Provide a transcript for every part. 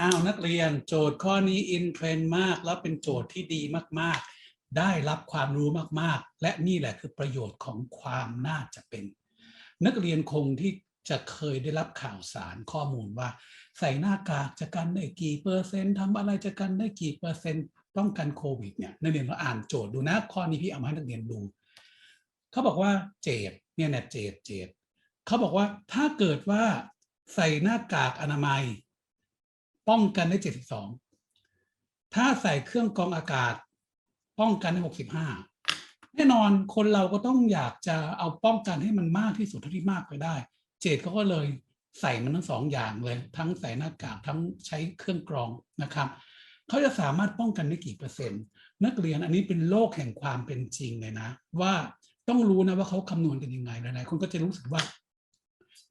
อ้าวนักเรียนโจทย์ข้อนี้อินเทรนด์มาก แล้วเป็นโจทย์ที่ดีมากๆ ได้รับความรู้มากๆ และนี่แหละคือประโยชน์ของความน่าจะเป็น นักเรียนคงที่จะเคยได้รับข่าวสารข้อมูลว่า ใส่หน้ากากจะกันได้กี่เปอร์เซ็นต์ทำอะไรจะกันได้กี่เปอร์เซ็นต์ป้องกันโควิดเนี่ยนักเรียนเราอ่านโจทย์ดูนะข้อนี้พี่เอามาให้นักเรียนดูเขาบอกว่าเจดเนี่ยเนี่ยเจดเจดเขาบอกว่าถ้าเกิดว่าใส่หน้ากากอนามัย ป้องกันได้ 72 ถ้าใส่เครื่องกรองอากาศ ป้องกันได้ 65 แน่นอนคนเราก็ต้องอยากจะเอาป้องกันให้มันมากที่สุดเท่าที่มากไปได้ เจดเขาก็เลยใส่มันทั้งสองอย่างเลย ทั้งใส่หน้ากากทั้งใช้เครื่องกรองนะครับเขาจะสามารถป้องกันได้กี่เปอร์เซ็นต์ นักเรียนอันนี้เป็นโลกแห่งความเป็นจริงเลยนะ ว่าต้องรู้นะว่าเขาคำนวณกันยังไงหลายๆคนก็จะรู้สึกว่า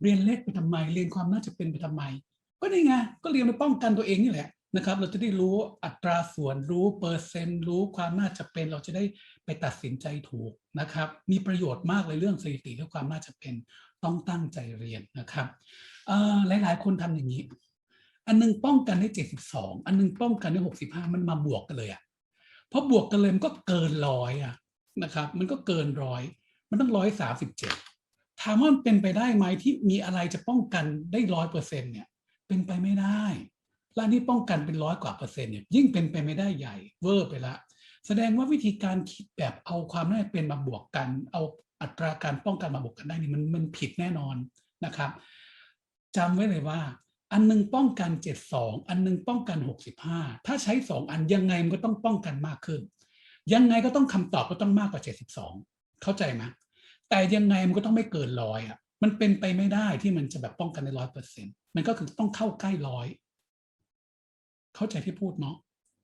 เรียนเลขไปทำไมเรียนความน่าจะเป็นไปทำไม ก็นี่ไงก็เรียนไปป้องกันตัวเองนี่แหละนะครับ เราจะได้รู้อัตราส่วนรู้เปอร์เซ็นต์ รู้ความน่าจะเป็น เราจะได้ไปตัดสินใจถูกนะครับ มีประโยชน์มากเลยเรื่องสถิติและความน่าจะเป็นต้องตั้งใจเรียนนะครับเอ่อหลายคนทำอย่างนี้ อันนึงป้องกันได้เจ็ดสิบสองอันนึงป้องกันได้หกสิบห้ามันมาบวกกันเลยอะเพราะบวกกันเลยมันก็เกินร้อยอะนะครับ มันก็เกินร้อยมันต้องร้อยสามสิบเจ็ดถามว่ามันเป็นไปได้ไหมที่มีอะไรจะป้องกันได้ร้อยเปอร์เซ็นต์เนี่ย เป็นไปไม่ได้และนี่ป้องกันเป็นร้อยกว่าเปอร์เซ็นต์เนี่ยยิ่งเป็นไปไม่ได้ใหญ่เวอร์ไปละ แสดงว่าวิธีการคิดแบบเอาความน่าเป็นมาบวกกัน เอาอัตราการป้องกันมาบวกกันได้นี่มันมันผิดแน่นอนนะครับจำไว้เลยว่า อันหนึงป้องกัน 72 อันหนึงป้องกัน 65 ถ้าใช้ 2 อันยังไงมันก็ต้องป้องกันมากขึ้น ยังไงก็ต้องคำตอบก็ต้องมากกว่า 72 เข้าใจไหมแต่ยังไงมันก็ต้องไม่เกินร้อยอะมันเป็นไปไม่ได้ที่มันจะแบบป้องกันได้ร้อยเปอร์เซ็นต์ มันก็คือต้องเข้าใกล้ร้อย เข้าใจที่พูดเนาะ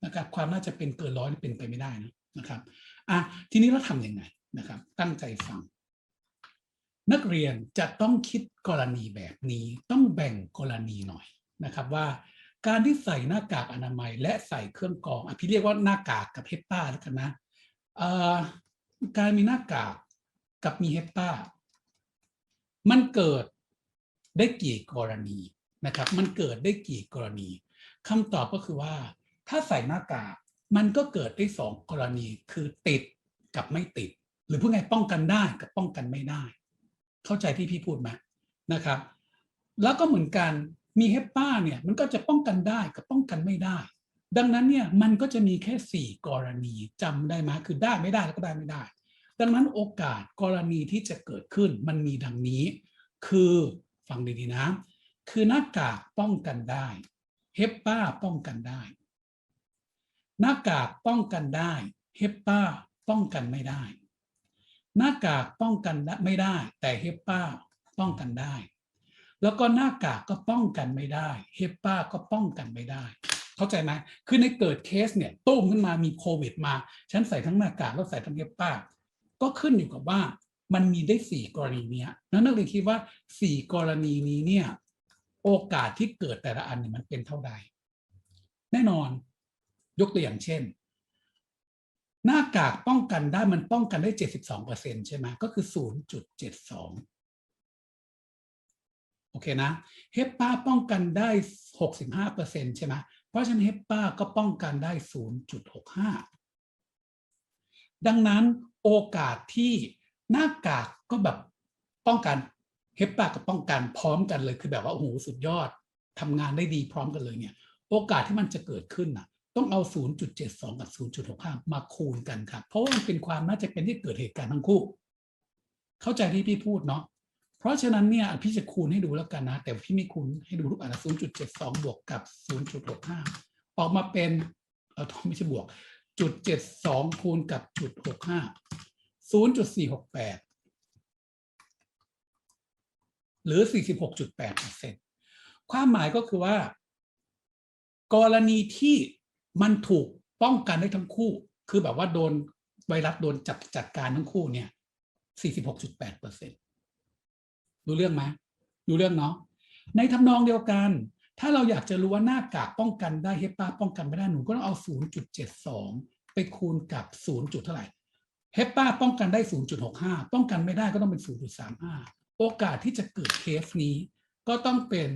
นะครับ ความน่าจะเป็นเกินร้อยเป็นไปไม่ได้นะนะครับอะทีนี้เราทำยังไงนะครับ ตั้งใจฟัง นักเรียนจะต้องคิดกรณีแบบนี้ ต้องแบ่งกรณีหน่อยนะครับว่าการที่ใส่หน้ากากอนามัย และใส่เครื่องกรองอะพี่เรียกว่าหน้ากากกับเฮปป้าแล้วกันนะการมีหน้ากากกับมีเฮปป้ามันเกิดได้กี่กรณี นะครับ มันเกิดได้กี่กรณีคำตอบก็คือว่า ถ้าใส่หน้ากากมันก็เกิดได้สองกรณีคือติดกับไม่ติด หรือพูดง่ายป้องกันได้กับป้องกันไม่ได้ เข้าใจที่พี่พูดไหมนะครับ แล้วก็เหมือนกันมีเฮปป้าเนี่ยมันก็จะป้องกันได้กับป้องกันไม่ได้ ดังนั้นเนี่ยมันก็จะมีแค่สี่กรณีจำได้ไหมคือได้ไม่ได้แล้วก็ได้ไม่ได้ ดังนั้นโอกาสกรณีที่จะเกิดขึ้นมันมีดังนี้ คือฟังดีๆนะ คือหน้ากากป้องกันได้เฮปป้าป้องกันได้ หน้ากากป้องกันได้เฮปป้าป้องกันไม่ได้ หน้ากากป้องกันไม่ได้ แต่เฮปป้าป้องกันได้ แล้วก็หน้ากากก็ป้องกันไม่ได้เฮปป้าก็ป้องกันไม่ได้ เข้าใจไหมคือในเกิดเคสเนี่ยตุ้มขึ้นมามีโควิดมา ฉันใส่ทั้งหน้ากากแล้วใส่ทั้งเฮปป้าก็ขึ้นอยู่กับว่ามันมีได้สี่กรณีเนี้ยนั้นนักเรียนคิดว่าสี่กรณีนี้เนี่ย โอกาสที่เกิดแต่ละอันเนี่ยมันเป็นเท่าใด แน่นอนยกตัวอย่างเช่น หน้ากากป้องกันได้มันป้องกันได้72%ใช่ไหมก็คือ0.72โอเคนะเฮปป้าป้องกันได้65%ใช่ไหมเพราะฉะนั้นเฮปป้าก็ป้องกันได้0.65ดังนั้นโอกาสที่หน้ากากก็แบบป้องกัน เฮปปากับป้องกันพร้อมกันเลยคือแบบว่าโอ้โหสุดยอดทำงานได้ดีพร้อมกันเลยเนี่ยโอกาสที่มันจะเกิดขึ้นน่ะต้องเอา 0.72 กับ 0.65 มาคูณกันครับ เพราะว่ามันเป็นความน่าจะเป็นที่เกิดเหตุการณ์ทั้งคู่ เข้าใจที่พี่พูดเนาะ เพราะฉะนั้นเนี่ยพี่จะคูณให้ดูแล้วกันนะ แต่พี่ไม่คูณให้ดูทุกอันนะ0.72 บวกกับ 0.65 ออกมาเป็น เออไม่ใช่บวกจุด72 คูณกับจุด65 0.468 หรือ 46.8%ความหมายก็คือว่า กรณีที่มันถูกป้องกันได้ทั้งคู่ คือแบบว่าโดนไวรัสโดนจัดจัดการทั้งคู่เนี่ย 46.8%รู้เรื่องไหมรู้เรื่องเนาะในทำนองเดียวกัน ถ้าเราอยากจะรู้ว่าหน้ากากป้องกันได้เฮปาป้องกันไม่ได้หนูก็ต้องเอา 0.72 ไปคูณกับ 0. จุดเท่าไหร่เฮปาป้องกันได้ 0.65 ป้องกันไม่ได้ก็ต้องเป็น 0.35 โอกาสที่จะเกิดเคสนี้ก็ต้องเป็น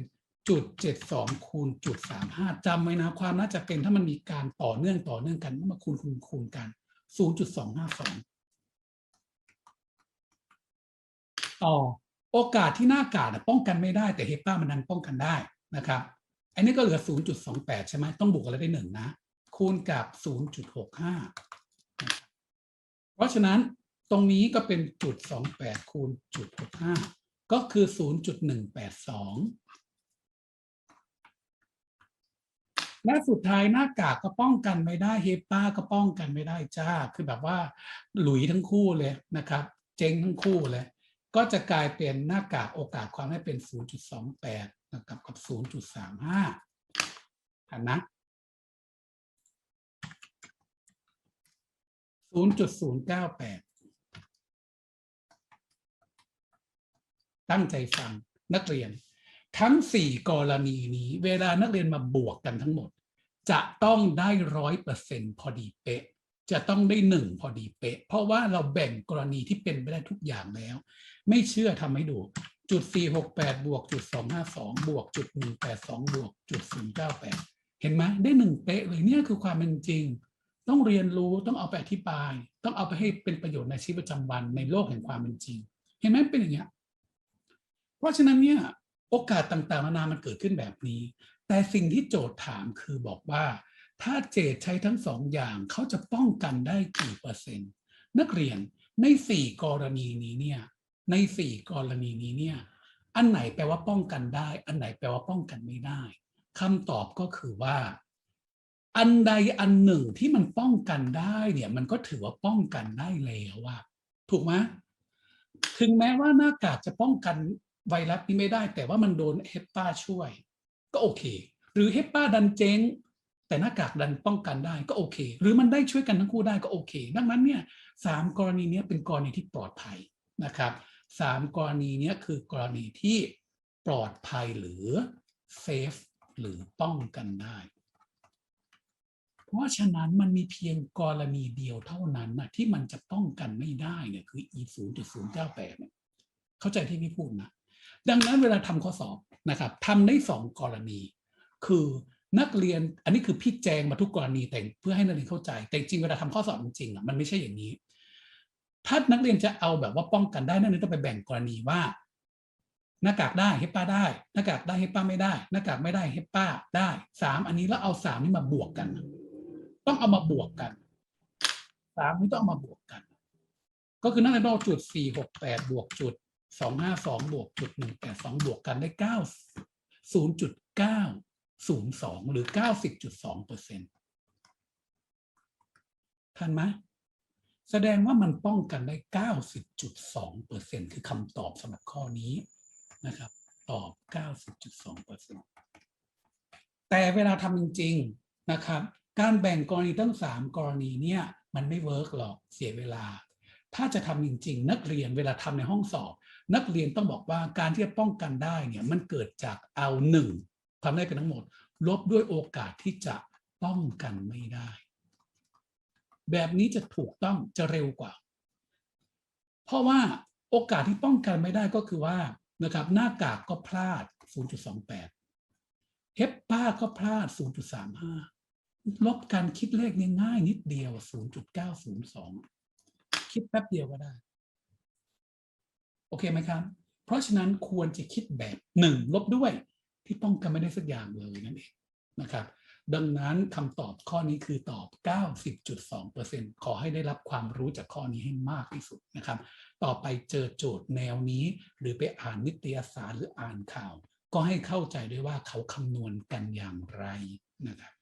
จุดเจ็ดสองคูณจุดสามห้าจำไว้นะความน่าจะเป็นถ้ามันมีการต่อเนื่องต่อเนื่องกันมาคูณคูณคูณกันศูนย์จุดสองห้าสองต่อโอกาสที่หน้ากาดอะป้องกันไม่ได้แต่เฮป้ามันนั้นป้องกันได้นะครับอันนี้ก็เหลือ 0.28 ใช่ไหมต้องบวกอะไรได้หนึ่งนะ คูณกับ 0.65 เพราะฉะนั้นตรงนี้ก็เป็นจุด 28 คูณจุด65 ก็คือ 0.182 และสุดท้ายหน้ากากก็ป้องกันไม่ได้เฮป้าก็ป้องกันไม่ได้จ้า คือแบบว่าหลุยทั้งคู่เลยนะครับ เจ๊งทั้งคู่เลย ก็จะกลายเป็นหน้ากากโอกาสความให้เป็น 0.28 นะครับกับ 0.35ทันนะ0.098 ตั้งใจฟังนักเรียน ทั้ง 4 กรณีนี้เวลานักเรียนมาบวกกันทั้งหมด จะต้องได้ร้อยเปอร์เซ็นพอดีเป๊ะ จะต้องได้หนึ่งพอดีเป๊ะ เพราะว่าเราแบ่งกรณีที่เป็นไปได้ทุกอย่างแล้ว ไม่เชื่อทำให้ดูจุด 468 บวกจุด 252 บวกจุด 182 บวกจุด 098 เห็นไหมได้หนึ่งเป๊ะเลยเนี่ยคือความเป็นจริง ต้องเรียนรู้ต้องเอาไปอธิบาย ต้องเอาไปให้เป็นประโยชน์ในชีวิตประจำวันในโลกแห่งความเป็นจริง เห็นไหมเป็นอย่างเงี้ย เพราะฉะนั้นเนี่ยโอกาสต่างๆนานามันเกิดขึ้นแบบนี้ แต่สิ่งที่โจทย์ถามคือบอกว่า ถ้าเจดใช้ทั้งสองอย่างเขาจะป้องกันได้กี่เปอร์เซ็นต์ นักเรียนในสี่กรณีนี้เนี่ยในสี่กรณีนี้เนี่ยอันไหนแปลว่าป้องกันได้ อันไหนแปลว่าป้องกันไม่ได้คำตอบก็คือว่า อันใดอันหนึ่งที่มันป้องกันได้เนี่ยมันก็ถือว่าป้องกันได้แล้วอะถูกไหมถึงแม้ว่าหน้ากากจะป้องกัน ไวรัสนี้ไม่ได้ แต่ว่ามันโดนเฮปปาช่วย ก็โอเค หรือเฮปปาดันเจ๊งแต่หน้ากากดันป้องกันได้ก็โอเค หรือมันได้ช่วยกันทั้งคู่ได้ก็โอเค ดังนั้นเนี่ยสามกรณีนี้เป็นกรณีที่ปลอดภัยนะครับสามกรณีนี้คือกรณีที่ปลอดภัยหรือเซฟหรือป้องกันได้ เพราะฉะนั้นมันมีเพียงกรณีเดียวเท่านั้นนะที่มันจะป้องกันไม่ได้เนี่ยคือ e 0 0 9 8เนี่ยเข้าใจที่พี่พูดนะ ดังนั้นเวลาทำข้อสอบนะครับทำได้สองกรณี คือนักเรียนอันนี้คือพี่แจงมาทุกกรณีแต่เพื่อให้นักเรียนเข้าใจ แต่จริงเวลาทำข้อสอบจริงๆอะมันไม่ใช่อย่างนี้ ถ้านักเรียนจะเอาแบบว่าป้องกันได้นักเรียนต้องไปแบ่งกรณีว่า หน้ากากได้เฮปป้าได้ หน้ากากได้เฮปป้าไม่ได้ หน้ากากไม่ได้เฮปป้าได้สามอันนี้แล้วเอาสามนี้มาบวกกัน ต้องเอามาบวกกันสามนี้ต้องเอามาบวกกัน ก็คือนักเรียนต้องจุดสี่หกแปดบวกจุด สองห้าสองบวกจุดหนึ่งแปดสองบวกกันได้เก้าศูนย์จุดเก้าศูนย์สองหรือเก้าสิบจุดสองเปอร์เซ็นต์ทันไหมแสดงว่ามันป้องกันได้เก้าสิบจุดสองเปอร์เซ็นต์คือคำตอบสำหรับข้อนี้นะครับ ตอบเก้าสิบจุดสองเปอร์เซ็นต์แต่เวลาทำจริงๆนะครับ การแบ่งกรณีตั้งสามกรณีเนี่ยมันไม่เวิร์กหรอกเสียเวลา ถ้าจะทำจริง ๆ นักเรียนเวลาทำในห้องสอบ นักเรียนต้องบอกว่าการที่จะป้องกันได้เนี่ยมันเกิดจากเอาหนึ่งทำได้เป็นทั้งหมด ลบด้วยโอกาสที่จะป้องกันไม่ได้ แบบนี้จะถูกต้องจะเร็วกว่า เพราะว่าโอกาสที่ป้องกันไม่ได้ก็คือว่านะครับหน้ากากก็พลาด 0.28 เฮปป้าก็พลาด 0.35 ลบกันคิดเลขง่ายนิดเดียว 0.902 คิดแป๊บเดียวก็ได้ โอเคไหมครับ เพราะฉะนั้นควรจะคิดแบบหนึ่งลบด้วยที่ป้องกันไม่ได้สักอย่างเลยนั่นเองนะครับ ดังนั้นคำตอบข้อนี้คือตอบ 90.2%ขอให้ได้รับความรู้จากข้อนี้ให้มากที่สุดนะครับ ต่อไปเจอโจทย์แนวนี้ หรือไปอ่านนิตยสารหรืออ่านข่าว ก็ให้เข้าใจด้วยว่าเขาคำนวณกันอย่างไรนะครับ